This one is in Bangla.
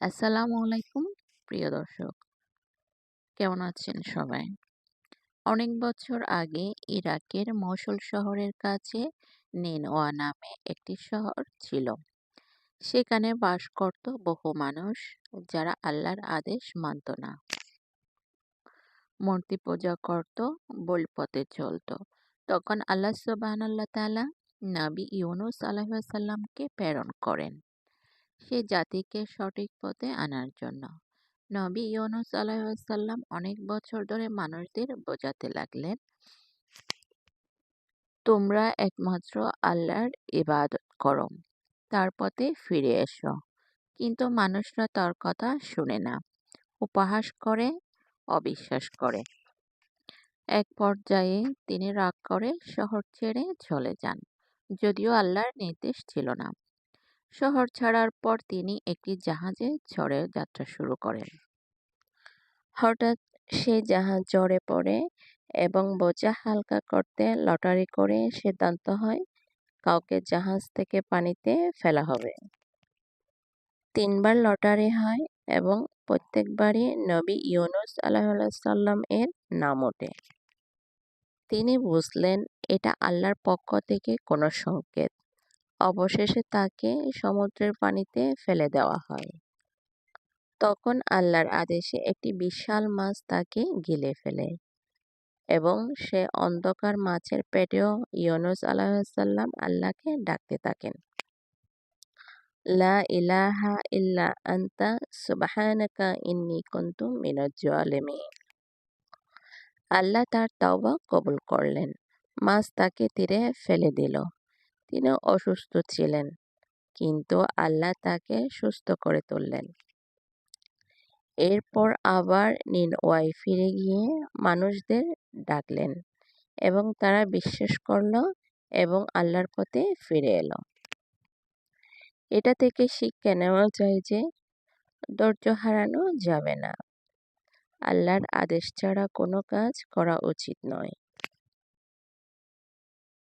আসসালামু আলাইকুম, প্রিয় দর্শক। কেমন আছেন সবাই? অনেক বছর আগে ইরাকের মসুল শহরের কাছে নিনওয়া নামে একটি শহর ছিল। সেখানে বাস করত বহু মানুষ যারা আল্লাহর আদেশ মানত না। মূর্তি পূজা করত বল পথে চলত। তখন আল্লাহ সুবাহ আল্লাহ তালা নাবি ইউনুস আলাহিসাল্লামকে প্রেরণ করেন। সে জাতিকে সঠিক পথে আনার জন্য। নবী ইউনুস আলাইসাল্লাম অনেক বছর ধরে মানুষদের বোঝাতে লাগলেন, তোমরা একমাত্র আল্লাহর ইবাদত করো, তার পথে ফিরে এসো। কিন্তু মানুষরা তার কথা শুনে না। উপহাস করে, অবিশ্বাস করে। এক পর্যায়ে তিনি রাগ করে শহর ছেড়ে চলে যান, যদিও আল্লাহর নির্দেশ ছিল না। শহর ছাড়ার পর তিনি একটি জাহাজে চড়ে যাত্রা শুরু করেন। হঠাৎ সে জাহাজ জড়ে পড়ে এবং বোঝা হালকা করতে লটারি করে সিদ্ধান্ত হয়, কাউকে জাহাজ থেকে পানিতে ফেলা হবে। তিনবার লটারি হয় এবং প্রত্যেকবারই নবী ইউনুস আলাহিসাল্লাম এর নাম ওঠে। তিনি বুঝলেন, এটা আল্লাহর পক্ষ থেকে কোনো সংকেত। অবশেষে তাকে সমুদ্রের পানিতে ফেলে দেওয়া হয়। তখন আল্লাহর আদেশে একটি বিশাল মাছ তাকে গিলে ফেলে এবং সে অন্ধকার মাছের পেটেও ইউনুস আলাহিসাল্লাম আল্লাহকে ডাকতে থাকেন। লা ইলাহা ইল্লা আন্তা সুবহানাকা ইন্নি কুনতু মিনাজ জালিমিন। আল্লাহ তার তাওবা কবুল করলেন। মাছ তাকে তীরে ফেলে দিল। তিনি অসুস্থ ছিলেন, কিন্তু আল্লাহ তাকে সুস্থ করে তুললেন। এরপর আবার নিনওয়ায় ফিরে গিয়ে মানুষদের ডাকলেন এবং তারা বিশ্বাস করল এবং আল্লাহর পথে ফিরে এলো। এটা থেকে শিক্ষা নেওয়া যায় যে, ধৈর্য হারানো যাবে না। আল্লাহর আদেশ ছাড়া কোনো কাজ করা উচিত নয়।